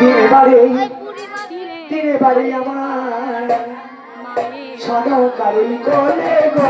দিনে বাড়ি দিনে বাড়ি আমার। সদকারি কোলে গো।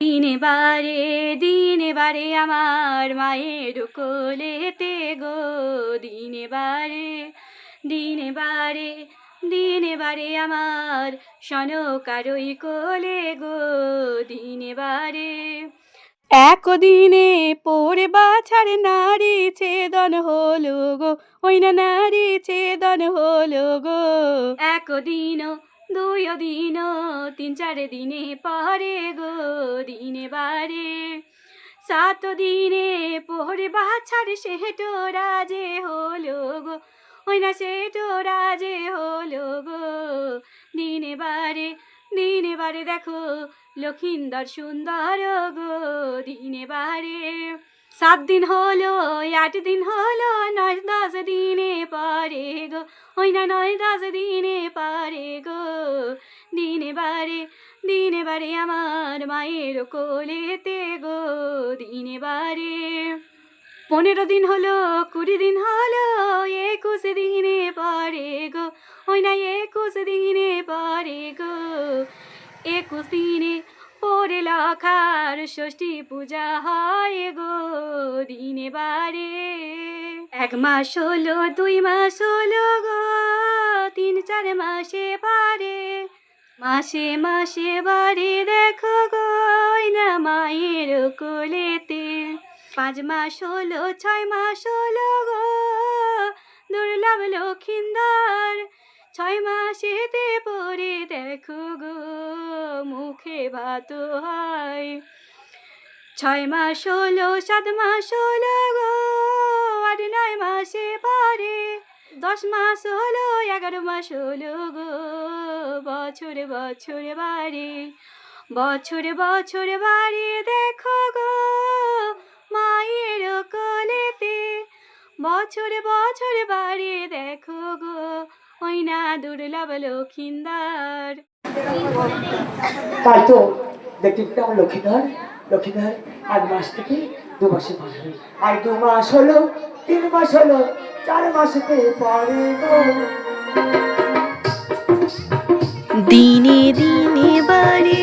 দিনে বারে দিনে বারে আমার মায়ের কোলেতে গো দিনে বারে দিনে বারে দিনে বারে আমার সনকারই কোলে গো, দিনে বারে একদিনে পড়ে বাছার নারী ছেদন হলো গো, ওই না নারী ছেদন হলো গো। একদিন দুই দিন তিন চার দিনে পরে গো, দিনে বারে সাত দিনে পরে বাছার সেটো রাজে হলো গো ওই না সে সেটো রাজে হলো গো। দিনে বারে দিনে বারে দেখো লক্ষিন্দর সুন্দর গো। দিনে বারে, সাত দিন হলো, আট দিন হলো, নয় দশ দিনে পরে গো। ওই না নয় দশ দিনে পরে গো। দিনে বারে দিনে বারে আমার মায়ের কোলেতে গো। দিনে বারে পনেরো দিন হলো, কুড়ি দিন হলো, একুশ দিনে পরে গো, ওই না একুশ দিনে পরে গো। একুশ দিনে পরে লখার ষষ্ঠী পূজা হয় গো, দিনে বারে। এক মাস হলো, দুই মাস হলো গো, তিন, চার মাসে পারে। মাসে মাসে বাড়ি দেখো গো না মায়ের কোলেতে। পাঁচ মাস হলো, ছয় মাস হলো গো। দুর্লভ লক্ষিন্দর, ছয় মাসেতে পরে দেখো গো, মুখে ভাত হয়। ছয় মাস হলো, সাত মাস হলো গো আট নয় মাসে পরে দশ মাস হলো, এগারো মাস হলো গো, বছরে বছরে বাড়ি। বছরে বছরে বাড়ি দেখো গো মায়ের কোলেতে বছরে বছরে বাড়ি দেখো গো ওই না দুর্লভ লক্ষিন্দার। তাই তো আমার লক্ষ্মীধর লক্ষ্মীধর এক মাস থেকে দু মাসে মাস আর দু মাস হলো তিন মাস হলো চার মাসেতে পরে গো। দিনে দিনে বাড়ি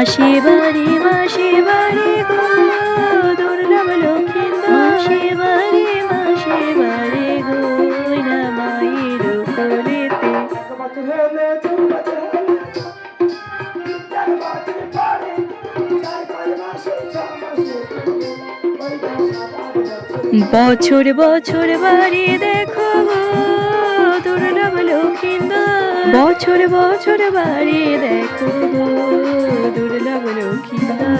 বাড়ি বাড়ি বাড়ি বছর বছর বাড়ি দেখো গো। দুর্লভ লক্ষিন্দার বছর বছর বাড়ি দেখো দুর্লভ লক্ষ্মীবার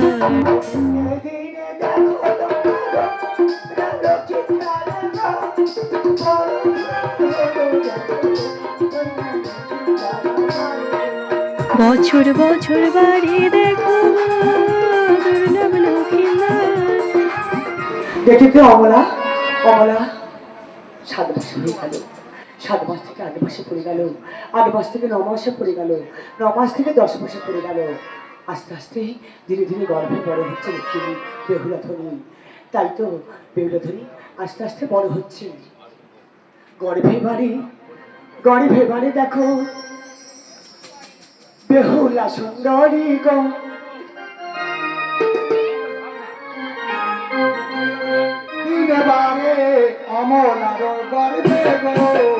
বছর বছর বাড়ি দেখো দুর্লভ লক্ষ্মীবার দেখেছে অমলা? অমলা? সাদা শুরু সাত মাস থেকে আট মাসে পড়ে গেল। আট মাস থেকে ন মাসে পড়ে গেল। ন মাস থেকে দশ মাসে পড়ে গেল। আস্তে আস্তে ধীরে ধীরে গর্ভে বড় হচ্ছে দেখি বেহুলাধ্বনি তাই তো বেহুলাধ্বনি আস্তে আস্তে বড় হচ্ছে। গর্ভে বাড়ি গর্ভে বাড়ি দেখো। বেহুলা সুন্দরী গো। অমলার গর্বে গো।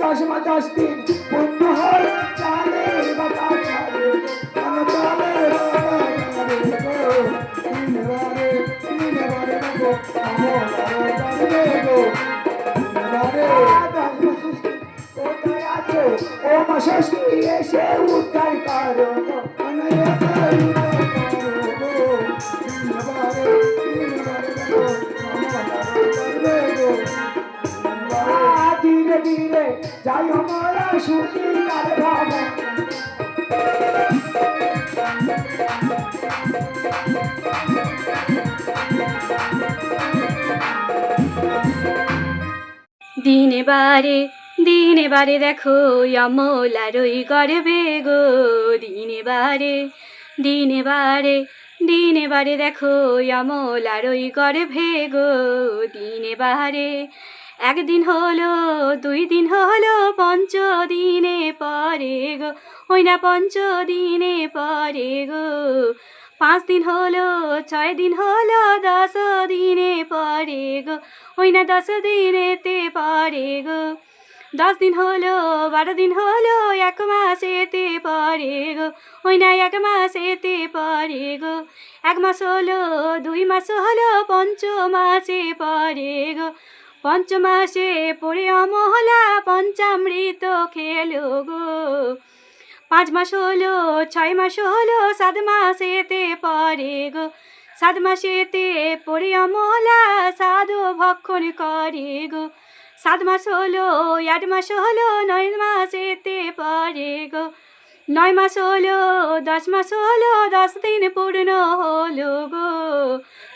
দশ মা দশ দিন পূর্ণ হল চালের বাতা ছাড়ে কোথায় আছো ও মা ষষ্ঠী এসে উদ্ধার করো। দিনে বারে দিনে বারে দেখো অমলার ওই গর্বে গো। দিনে বারে দিনে বারে দিনে বারে দেখো অমলার ওই গর্ভে গো। দিনে বারে একদিন হলো, দুই দিন হলো, পঞ্চ দিনে পরে গো। ওই না পঞ্চ দিনে পরে গো। পাঁচ দিন হলো, ছয় দিন হলো, দশ দিনে পরে গো। ওই না দশ দিনেতে পরে গো। দশ দিন হলো, বারো দিন হলো, এক মাসেতে পরে গো। ওই না এক মাসেতে পরে গো। এক মাস হলো, দুই মাস হলো পঞ্চ মাসে পরে গো। পঞ্চমাসে পড়ে অমহলা পঞ্চামৃত খেলো গো। পাঁচ মাস হলো, ছয় মাস হলো, সাত মাসেতে পরে গো। সাত মাসেতে পড়ে অমলা সাধু ভক্ষণ করে গো। সাত মাস হলো, আট মাস হলো, নয় মাসেতে পরে গো। নয় মাস হলো, দশ মাস হলো, দশ দিন পূর্ণ হলো গো।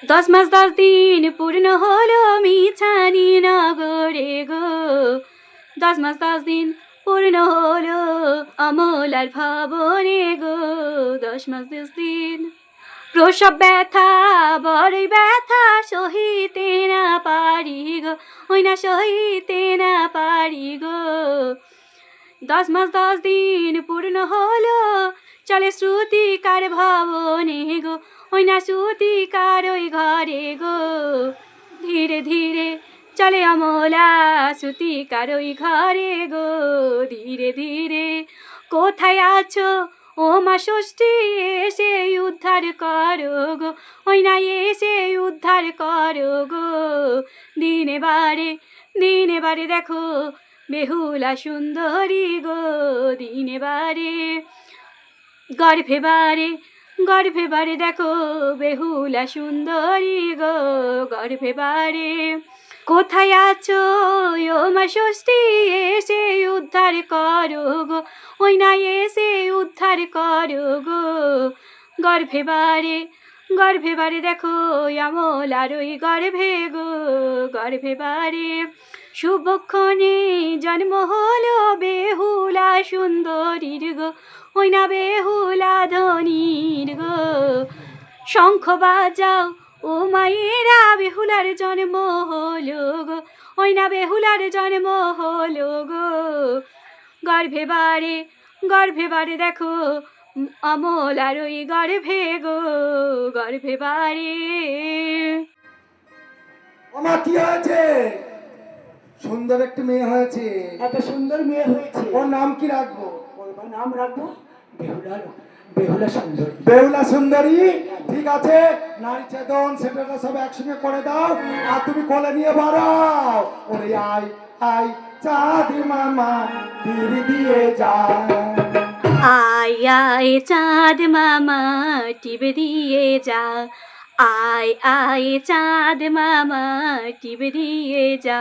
দশ মাস, দশ দিন পূর্ণ হলো, মিছানি নগরে গো। দশ মাস, দশ দিন পূর্ণ হলো অমলার ভবনে গো। দশ মাস, দশ দিন প্রসব ব্যথা, বড়ই ব্যথা, সহিতে না পারি গো। ওই না সহিতে না পারি গো। দশ মাস দশ দিন পূর্ণ হলো। চলে শ্রুতিকার ভবনে গো, ওই না শ্রুতিকার ওই ঘরে গো। ধীরে ধীরে চলে অমলা শ্রুতিকার ওই ঘরে গো। ধীরে ধীরে কোথায় আছো? ও মা ষষ্ঠী, এসে উদ্ধার করো গো। ওই না এসে উদ্ধার করো গো। দিনে বারে দিনে বারে দেখো বেহুলা সুন্দরী গো, দিনে বারে, গর্ভে বারে, গর্ভে বাড়ি দেখো বেহুলা সুন্দরী গো, গর্ভে বাড়ি কোথায় আছো ও মা ষষ্ঠী, এসে উদ্ধার করো গো, ওই না এসে উদ্ধার করো গো। গর্ভে বাড়ি গর্ভে বাড়ি দেখো আমল আর ওই গর্ভে গো, গর্ভে বাড়ি শুভক্ষণে জন্ম হলো বেহুলা সুন্দরীর গো, ওই না বেহুলা ধনির গো। শঙ্খ বাজাও, ও মায়েরা, বেহুলার জন্ম হলো গো, ওই না বেহুলার জন্ম হলো গো। গর্ভে বাড়ে গর্ভে বাড়ে দেখো, অমল আর ওই গর্ভে গো, গর্ভে বাড়ে আমার কি হয়েছে সুন্দর একটি মেয়ে হয়েছে। এত সুন্দর মেয়ে হয়েছে। ওর নাম কি রাখব? ওর নাম রাখব? বেহুলা বেহুলা সুন্দর। বেহুলা সুন্দরী? ঠিক আছে। নারী চেতন সেটা সব একসঙ্গে করে দাও। আর তুমি কোলে নিয়ে বাড়াও। ওরে আই আই চাঁদি মামা দিদি দিয়ে যা আয় আয় চাঁদ মামা টিপে দিয়ে যা আয় আয় চাঁদ মামা টিপে দিয়ে যা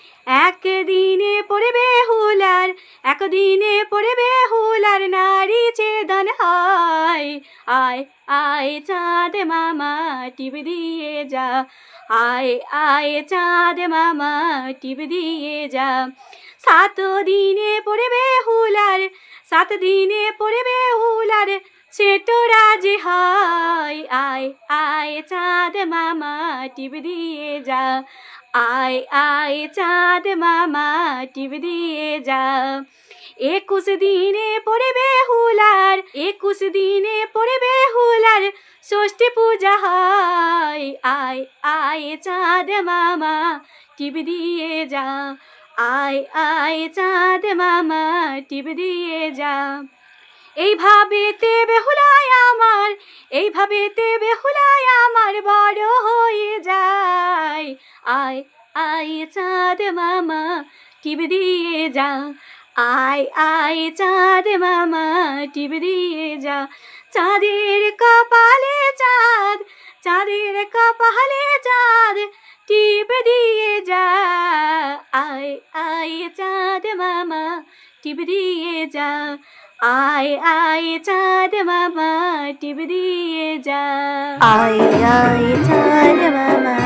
একদিনে পড়বে হুলার, একদিনে পড়বে হুলার নারী চেদন হয়। আয় আয় চাঁদ মামা, টিপ দিয়ে যা। আয় আয় চাঁদ মামা, টিপ দিয়ে যা। সাত দিনে পড়বে হুলার, সাত দিনে পড়বে হুলার সেটো রাজি হয়। আয় আয় চাঁদ মামা, টিপ দিয়ে যা। আয় আয় চাঁদ মামা, টিপ দিয়ে যা। একুশ দিনে পড়বে হুলার, একুশ দিনে পড়বে হুলার, ষষ্ঠী পূজা হয়। আয় আয় চাঁদ মামা, টিপ দিয়ে যা। আয় আয় চাঁদ মামা, টিপ দিয়ে যা। এইভাবে তে বেহুলায় আমার এইভাবে তে বেহুলায় আমার বড় হয়ে যায়। আয় আয় চাঁদ মামা, টিপ দিয়ে যা। আয় আয় চাঁদ মামা, টিপ দিয়ে যা। চাঁদের কপালে চাঁদ, চাঁদের কপালে চাঁদ, টিপ দিয়ে যা। আয় আয় চাঁদ মামা, টিপ দিয়ে যা। আয় আয় চাঁদ মামা টিপ দিয়ে যা। আয় আয় চাঁদ মামা